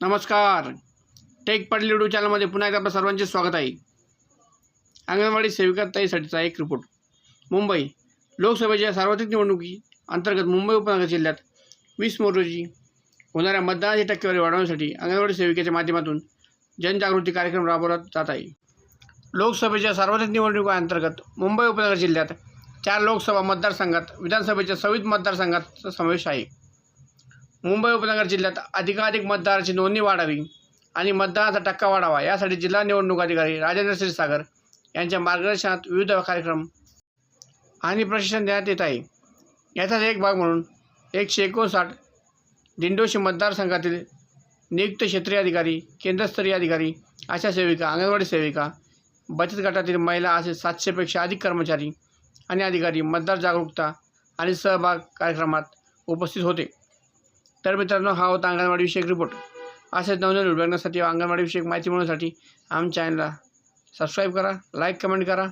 नमस्कार. Take Patil YouTube चॅनलमध्ये पुन्हा एकदा आपल्या सर्वांचे स्वागत आहे. अंगणवाडी सेविका ताईसाठीचा एक रिपोर्ट मुंबई लोकसभेच्या सार्वत्रिक निवडणुकी अंतर्गत मुंबई उपनगर जिल्ह्यात वीस मे रोजी होणाऱ्या मतदानाची टक्केवारी वाढवण्यासाठी अंगणवाडी सेविकेच्या माध्यमातून जनजागृती कार्यक्रम राबवला जात आहे. लोकसभेच्या सार्वत्रिक निवडणुकीअंतर्गत मुंबई उपनगर जिल्ह्यात चार लोकसभा मतदारसंघात विधानसभेच्या सव्वीस मतदारसंघाचा समावेश आहे. मुंबई उपनगर जिल्ह्यात अधिकाधिक मतदाराची नोंदणी वाढावी आणि मतदानाचा टक्का वाढावा. यासाठी जिल्हा निवडणूक अधिकारी राजेंद्र क्षीरसागर यांच्या मार्गदर्शनात विविध कार्यक्रम आणि प्रशिक्षण देण्यात येत आहे. याचाच एक भाग म्हणून एकशे एकोणसाठ दिंडोशी मतदारसंघातील नियुक्त क्षेत्रीय अधिकारी केंद्रस्तरीय अधिकारी आशा सेविका अंगणवाडी सेविका बचत गटातील महिला असे सातशेपेक्षा अधिक कर्मचारी आणि अधिकारी मतदार जागरूकता आणि सहभाग कार्यक्रमात उपस्थित होते. तर मित्रांनो हा होता अंगणवाडीविषयक रिपोर्ट असेच नवनवीन व्हिडिओ बघण्यासाठी माहिती मिळवण्यासाठी आमच्या चॅनलला सबस्क्राईब करा लाईक कमेंट करा.